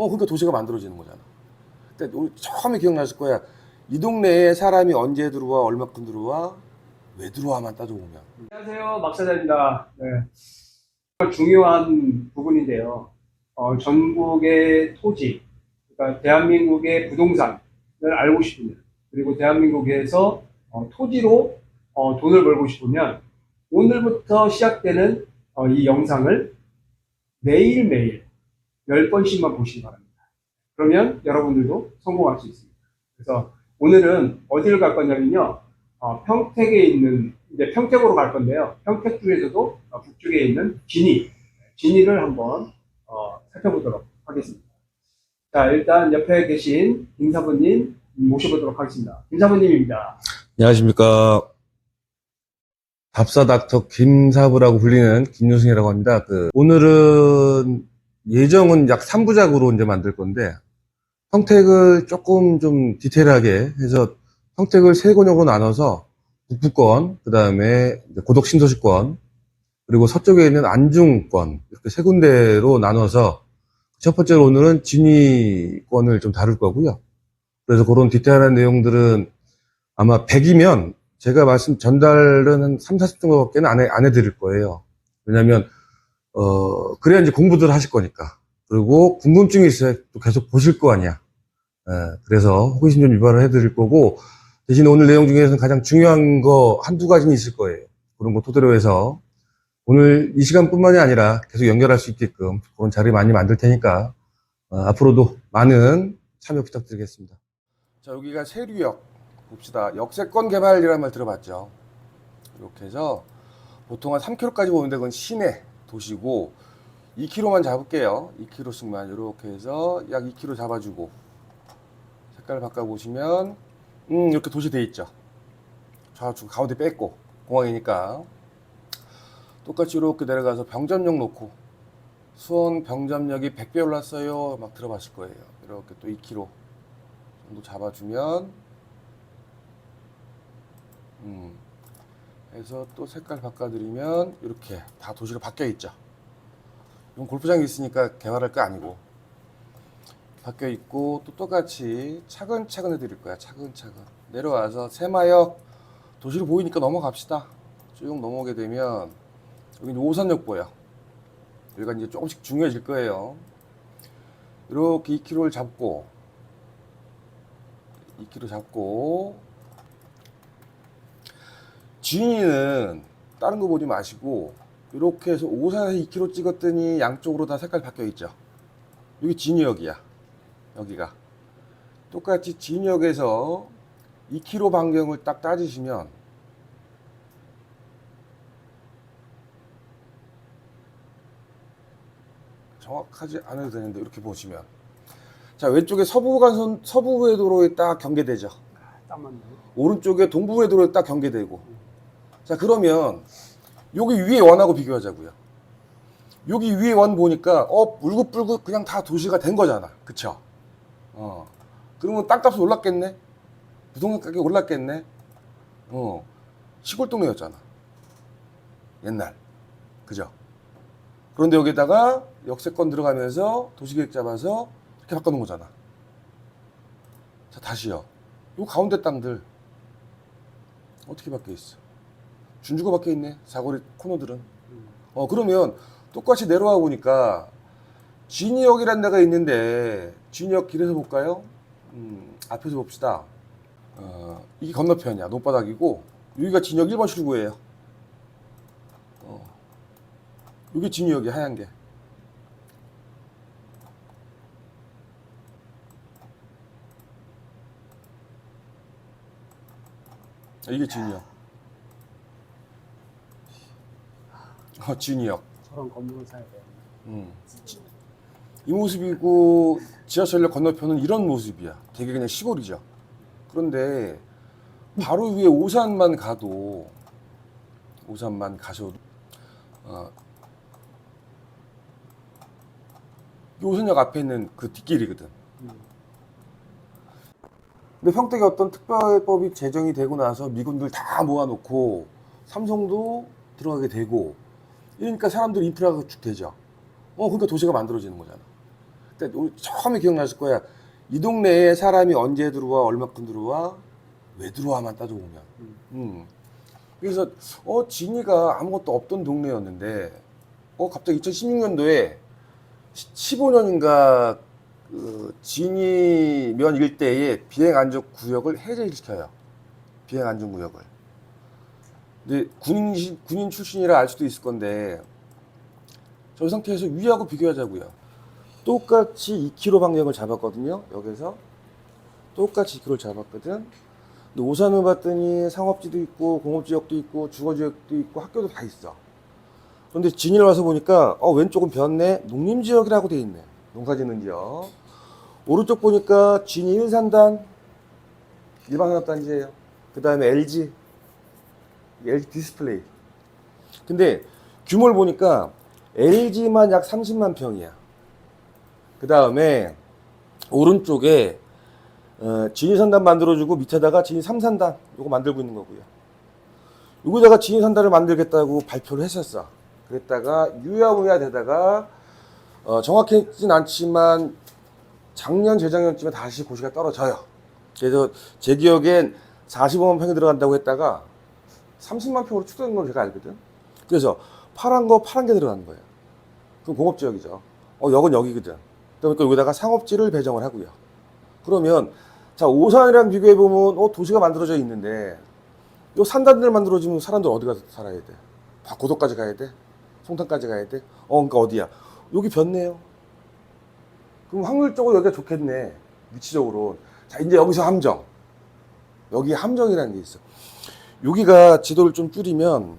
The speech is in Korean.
어, 그러니까 도시가 만들어지는 거잖아. 우리 처음에 기억나실 거야. 이 동네에 사람이 언제 들어와, 얼마큼 들어와, 왜 들어와만 따져보면. 안녕하세요, 막사장입니다. 네. 중요한 부분인데요. 어, 전국의 토지, 그러니까 대한민국의 부동산을 알고 싶으면, 그리고 대한민국에서 어, 토지로 어, 돈을 벌고 싶으면, 오늘부터 시작되는 어, 이 영상을 매일매일 10번씩만 보시기 바랍니다. 그러면 여러분들도 성공할 수 있습니다. 그래서 오늘은 어디를 갈 거냐면요. 어, 평택에 있는 이제 평택으로 갈 건데요. 평택 중에서도 어, 북쪽에 있는 진이, 진이를 한번 어, 살펴보도록 하겠습니다. 자, 일단 옆에 계신 김사부님 모셔보도록 하겠습니다. 김사부님입니다. 안녕하십니까. 밥사 닥터 김사부라고 불리는 김유승이라고 합니다. 그, 오늘은 예정은 약 3부작으로 이제 만들 건데, 평택을 조금 좀 디테일하게 해서 평택을 세 권역으로 나눠서 북부권, 그 다음에 고덕 신도시권, 그리고 서쪽에 있는 안중권, 이렇게 세 군데로 나눠서 첫 번째로 오늘은 진위권을 좀 다룰 거고요. 그래서 그런 디테일한 내용들은 아마 100이면 제가 말씀 전달은 한 3, 40 정도밖에 안, 해, 안 해드릴 거예요. 왜냐면, 어, 그래야 이제 공부들 하실 거니까. 그리고 궁금증이 있어야 또 계속 보실 거 아니야. 예, 그래서 호기심 좀 유발을 해드릴 거고, 대신 오늘 내용 중에서는 가장 중요한 거 한두 가지는 있을 거예요. 그런 거 토대로 해서 오늘 이 시간뿐만이 아니라 계속 연결할 수 있게끔 그런 자리 많이 만들 테니까 어, 앞으로도 많은 참여 부탁드리겠습니다. 자, 여기가 세류역 봅시다. 역세권 개발이라는 말 들어봤죠? 이렇게 해서 보통 한 3km까지 보는데 그건 시내 도시고 2km만 잡을게요. 2km씩만 이렇게 해서 약 2km 잡아주고 색깔 바꿔보시면 음 이렇게 도시 돼 있죠. 좌측 가운데 뺐고 공항이니까 똑같이 이렇게 내려가서 병점역 놓고 수원 병점역이 100배 올랐어요. 막 들어봤을 거예요. 이렇게 또 2km 정도 잡아주면 음, 해서 또 색깔 바꿔드리면 이렇게 다 도시로 바뀌어 있죠. 이건 골프장이 있으니까 개발할 거 아니고 바뀌어 있고 또 똑같이 차근차근 해드릴 거야. 차근차근 내려와서 새마역 도시로 보이니까 넘어갑시다. 쭉 넘어오게 되면 여기 오산역 보여. 여기가 이제 조금씩 중요해질 거예요. 이렇게 2km를 잡고 2km 잡고 주인은 다른 거 보지 마시고 이렇게 해서 오산에서 2km 찍었더니 양쪽으로 다 색깔 바뀌어 있죠. 여기 진역이야. 여기가 똑같이 진역에서 2km 반경을 딱 따지시면 정확하지 않아도 되는데 이렇게 보시면 자 왼쪽에 서부간선 서부의 도로에 딱 경계되죠. 딱 맞네. 오른쪽에 동부의 도로에 딱 경계되고 자 그러면 여기 위에 원하고 비교하자고요. 여기 위에 원 보니까 어 울긋불긋 그냥 다 도시가 된 거잖아. 그쵸? 어. 그러면 땅값이 올랐겠네? 부동산 가격이 올랐겠네? 어. 시골 동네였잖아. 옛날. 그죠? 그런데 여기다가 역세권 들어가면서 도시계획 잡아서 이렇게 바꿔놓은 거잖아. 자 다시요. 요 가운데 땅들 어떻게 바뀌어 있어? 준주가 바뀌어 있네. 사거리 코너들은. 어 그러면 똑같이 내려와 보니까 진역이라는 데가 있는데 진역 길에서 볼까요? 음, 앞에서 봅시다. 어, 이게 건너편이야. 노바닥이고 여기가 진역 1번 출구예요. 어, 여기 진역이 하얀 게. 이게 진역. 어, 진역. 저런 건물을 사야 돼. 음. 이 모습이고 지하철역 건너편은 이런 모습이야. 되게 그냥 시골이죠. 그런데 바로 위에 오산만 가도 오산만 가셔도 어, 이 오산역 앞에 있는 그 뒷길이거든. 음. 근데 평택에 어떤 특별법이 제정이 되고 나서 미군들 다 모아놓고 삼성도 들어가게 되고 이러니까 사람들 인프라가 쭉 되죠. 어, 그러니까 도시가 만들어지는 거잖아. 우리 처음에 기억나실 거야. 이 동네에 사람이 언제 들어와, 얼마큼 들어와, 왜 들어와만 따져보면. 음. 음. 그래서 어 진이가 아무것도 없던 동네였는데 어 갑자기 2016년도에 15년인가 그 진이면 일대에 비행 안전 구역을 해제시켜요. 비행 안전 구역을. 근데 군인 군인 출신이라 알 수도 있을 건데 저 상태에서 위하고 비교하자고요. 똑같이 2km 방향을 잡았거든요. 여기서 똑같이 2km를 잡았거든. 근데 오산을 봤더니 상업지도 있고 공업지역도 있고 주거지역도 있고 학교도 다 있어. 그런데 진일 와서 보니까 어 왼쪽은 변내 농림지역이라고 돼 있네. 농사짓는 지역. 오른쪽 보니까 진이 일산단 일반산업단지예요. 그 다음에 LG LG 디스플레이. 근데 규모를 보니까 LG만 약 30만 평이야. 그 다음에 오른쪽에 어, 진이 산단 만들어주고 밑에다가 진이 3산단 요거 만들고 있는 거고요. 여기다가 진이 산단을 만들겠다고 발표를 했었어. 그랬다가 유야무야 되다가 어, 정확하진 않지만 작년 재작년쯤에 다시 고시가 떨어져요. 그래서 제 기억엔 45만 평이 들어간다고 했다가 30만 평으로 축소된 걸 제가 알거든. 그래서 파란 거 파란 게 들어가는 거예요. 그럼 공업 지역이죠. 어, 여긴 여기거든. 그러니까 여기다가 상업지를 배정을 하고요. 그러면 자 오산이랑 비교해 보면 어 도시가 만들어져 있는데 요 산단들 만들어지면 사람들 어디 가서 살아야 돼? 다 고도까지 가야 돼? 송탄까지 가야 돼? 어 그러니까 어디야? 여기 변네요. 그럼 확률적으로 여기가 좋겠네. 위치적으로. 자 이제 여기서 함정. 여기 함정이라는 게 있어. 여기가 지도를 좀 줄이면